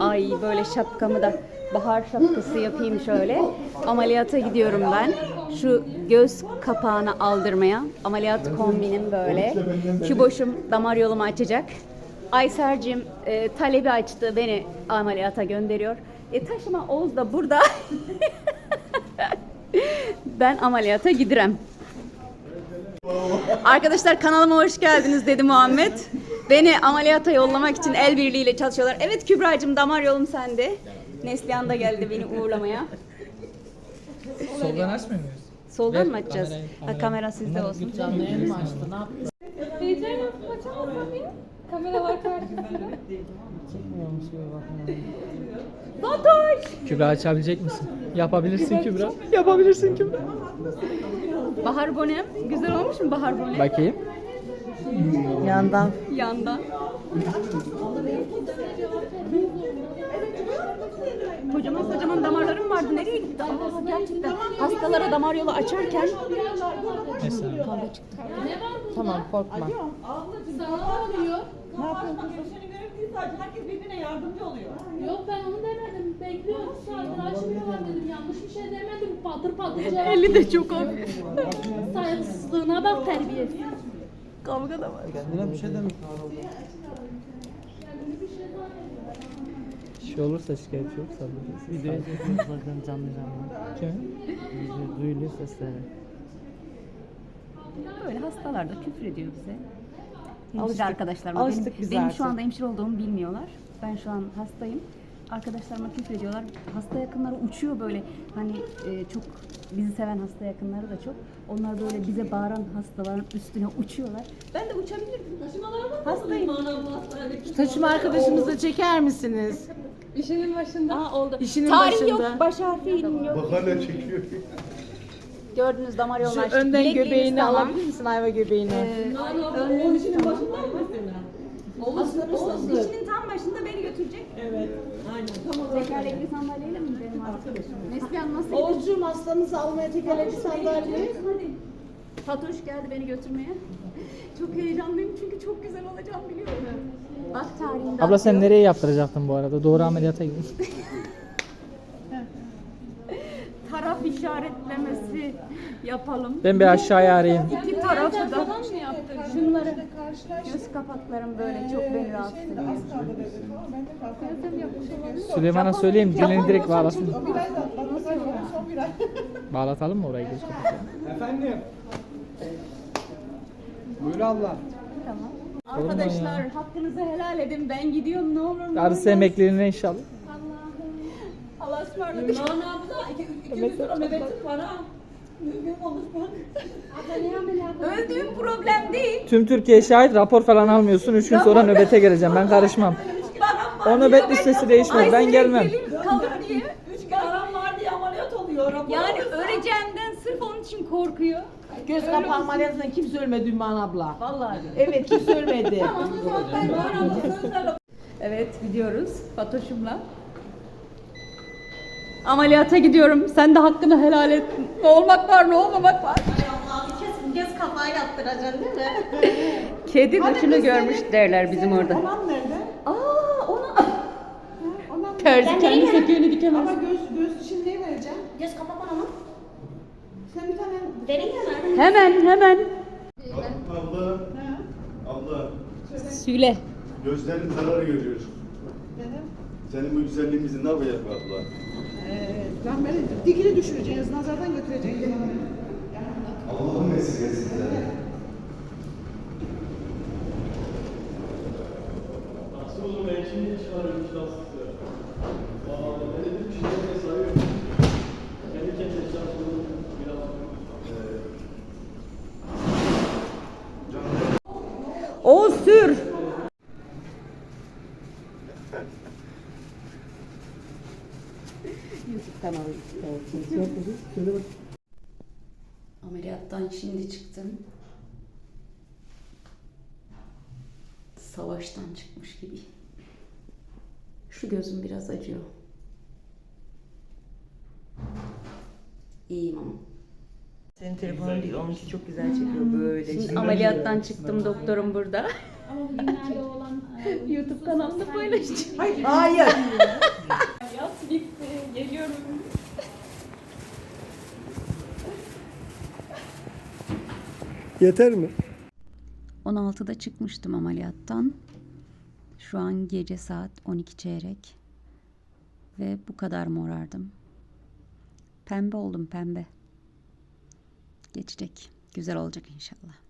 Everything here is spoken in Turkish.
Ay böyle şapkamı da bahar şapkası yapayım şöyle. Ameliyata gidiyorum ben. Şu göz kapağını aldırmaya. Ameliyat kombinim böyle. Şu boşum damar yolumu açacak. Ayser'cim e, talebi açtı beni ameliyata gönderiyor. E taşıma Oğuz da burada. ben ameliyata gidirem. Arkadaşlar kanalıma hoş geldiniz dedi Muhammed. Beni ameliyata yollamak için el birliğiyle çalışıyorlar. Evet Kübra'cığım damar yolum sende. Neslihan da geldi beni uğurlamaya. Soldan açmıyor muyuz? Soldan Ver mı açacağız? kamerayı, Ha, kamerayı. kamera sizde Bunlar olsun. Canlı yayın mı açtı? Ne yaptı? Yaptım açamazsam ya. Kameralar karşısında. Çekmiyormuş gibi! Kübra açabilecek misin? Yapabilirsin Kübra. Yapabilirsin Kübra. Bahar bonem. Güzel olmuş mu bahar bonem? Bakayım. Yandan. Yandan. Kocaman kocaman damarlarım vardı. Nereye gitti? Aa, gerçekten hastalara damar yolu açarken Mesela. kavga çıktı. Tamam korkma. Herkes birbirine yardımcı oluyor. Yok ben onu demedim. Bekliyorum saattir açmıyorlar dedim. Yanlış bir şey demedim. Patır patır cevap. Eli de çok hafif. Saygısızlığına bak terbiyesiz. Kavga da var. Kendine bir şey demiş. Bir şey olursa şikayetçi yok sabrederiz. Videoya Bakın canlı canlı. Kim? Bizi duyuluyor sesleri. Böyle hastalar da küfür ediyor bize. Alıştık Alıştık. arkadaşlarıma. Alıştık benim, biz benim artık. şu anda hemşire olduğumu bilmiyorlar. Ben şu an hastayım. Arkadaşlarıma küfür ediyorlar. Hasta yakınları uçuyor böyle. Hani e, çok bizi seven hasta yakınları da çok. Onlar böyle bize bağıran hastaların üstüne uçuyorlar. Ben de uçabilirdim. Hastayım. Taşıma arkadaşımızı çeker misiniz? İşinin başında. Aa oldu. İşinin Tarih başında. yok, baş harfi yok. Bak hala çekiyor. Gördünüz damar yolunu Şu açtık. önden göbeğini alabilir misin ayva göbeğini? Ee, Onun işinin başında mı mesela? Oğuz dişinin tam başında beni götürecek. Evet. Tekerlekli sandalyeyle mi gidelim artık? Neslihan nasıl gidiyor? Oğuzcuğum hastamızı almaya tekerlekli sandalye. Hadi. Fatoş geldi beni götürmeye. Çok heyecanlıyım çünkü çok güzel olacağım biliyorum. Bak tarihinde Abla sen nereye yaptıracaktın bu arada? Doğru ameliyata gidin. Taraf işaretlemesi yapalım. Ben bir aşağıya arayayım. İki tarafı da şunları göz kapaklarım böyle çok beni rahatsız ediyor. Süleyman'a söyleyeyim dilini direkt bağlasın. Bağlatalım mı orayı göz kapaklarına? Efendim. Buyur abla. Tamam. Arkadaşlar hakkınızı helal edin. Ben gidiyorum ne olur ne Darısı emeklerine inşallah. Allah'a ısmarladık. Ümran abla iki, iki gün sonra nöbetim var ha. Mümkün olur bak. Öldüğüm problem değil. Tüm Türkiye şahit rapor falan almıyorsun. Üç gün sonra nöbete geleceğim. Ben karışmam. O nöbet listesi değişmez. Ben gelmem. Kalır diye. Üç gün aram var diye ameliyat oluyor. Yani öleceğimden sırf onun için korkuyor. Göz kapağı ameliyatından kimse ölmedi Ümran abla. Vallahi. Evet kimse ölmedi. Ümran abla sözlerle Evet gidiyoruz Fatoş'umla. Ameliyata gidiyorum. Sen de hakkını helal et. Ne olmak var ne olmamak var. kesin göz kapağı yaptıracaksın değil mi? Kedi başını görmüş derler bizim orada. Anam nerede? Aa ona. Terzi kendi söküğünü dikemez. Ama göz göz için ne vereceğim? Göz kapağı bana mı? Sen bir tane Verin ya. Hemen hemen. Abla. Abla. Süle. Gözlerin zarar görüyor. dedim. Senin bu güzelliğimizi ne yapacak bu abla? Lan beni dikini düşüreceğiz, nazardan götüreceğiz. Allah'ın vesilesi. O YouTube kanalı. Ameliyattan şimdi çıktım. Savaştan çıkmış gibi. Şu gözüm biraz acıyor. İyiyim ama. Senin telefonun değil, onunki çok güzel çekiyor böyle. Şimdi ameliyattan çıktım doktorum burada. Ama bugünlerde olan e, YouTube kanalında paylaşacağım. Hayır. Hayır. Yat gitti. Geliyorum. Yeter mi? 16'da çıkmıştım ameliyattan. Şu an gece saat 12 çeyrek. Ve bu kadar morardım. Pembe oldum pembe. Geçecek. Güzel olacak inşallah.